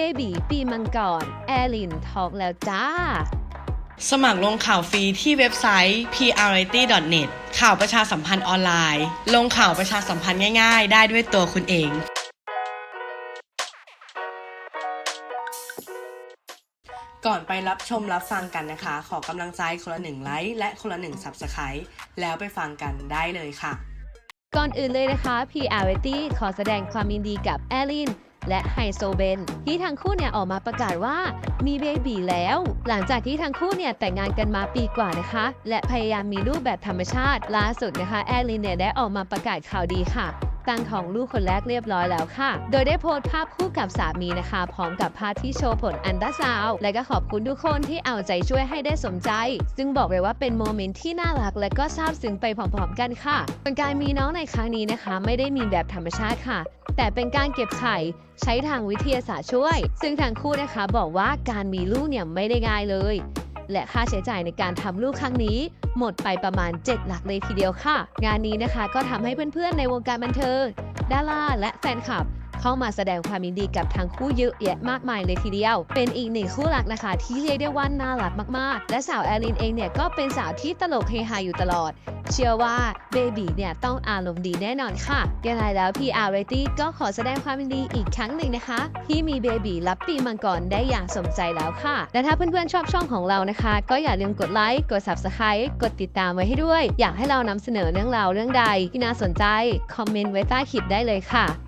เบบีปีมังกรแอลินทอกแล้วจ้า สมัครลงข่าวฟรีที่เว็บไซต์ prrity.net ข่าวประชาสัมพันธ์ออนไลน์ ลงข่าวประชาสัมพันธ์ง่ายๆ ได้ด้วยตัวคุณเองก่อนไปรับชมรับฟังกันนะคะ ขอกำลังใจคนละหนึ่งไลค์และคนละหนึ่ง Subscribe แล้วไปฟังกันได้เลยค่ะ ก่อนอื่นเลยนะคะ p r t ขอแสดงความยินดีกับแอลิน และไฮโซเบนที่ทั้งคู่เนี่ยออกมาประกาศว่ามีเบบีแล้ว หลังจากที่ทั้งคู่เนี่ยแต่งงานกันมาปีกว่านะคะ และพยายามมีลูกแบบธรรมชาติล่าสุดนะคะแอลินเนี่ยได้ออกมาประกาศข่าวดีค่ะ ตั้งท้องลูกคนแรกเรียบร้อยแล้วค่ะ โดยได้โพสต์ภาพคู่กับสามีนะคะ พร้อมกับภาพที่โชว์ผลอันดาซาว และก็ขอบคุณทุกคนที่เอาใจช่วยให้ได้สมใจ ซึ่งบอกเลยว่าเป็นโมเมนต์ที่น่ารักและก็ซาบซึ้งไปพร้อมๆกันค่ะส่วนการมีน้องในครั้งนี้นะคะ ไม่ได้มีแบบธรรมชาติค่ะ แต่เป็นการเก็บไข่ใช้ทางวิทยาศาสตร์ช่วย ซึ่งทั้งคู่นะคะบอกว่าการมีลูกเนี่ยไม่ได้ง่ายเลย และค่าใช้จ่ายในการทำลูกครั้งนี้ หมดไปประมาณ 7 หลักเลยทีเดียวค่ะ งานนี้นะคะก็ทำให้เพื่อนๆในวงการบันเทิงดาราและแฟนคลับ เข้ามาแสดงความยินดีกับทั้งคู่เยอะแยะมากมายเลยทีเดียว เป็นอีกหนึ่งคู่รักนะคะ ที่เรียกได้ว่าน่ารักมากๆ และสาวแอลินเองเนี่ยก็เป็นสาวที่ตลกเฮฮาอยู่ตลอด เชื่อว่าเบบีเนี่ยต้องอารมณ์ดีแน่นอนค่ะยังไงแล้ว PR r a t y ก็ขอแสดงความยินดีอีกครั้งหนึ่งนะคะ ที่มีเบบีรับปีมังกรได้อย่างสมใจแล้วค่ะ และถ้าเพื่อนๆชอบช่องของเรานะคะ ก็อย่าลืมกดไลค์กด Subscribe กดติดตามไว้ให้ด้วย อยากให้เรานำเสนอเรื่องราวเรื่องใดที่น่าสนใจ คอมเมนต์ไว้ใต้คลิปได้เลยค่ะ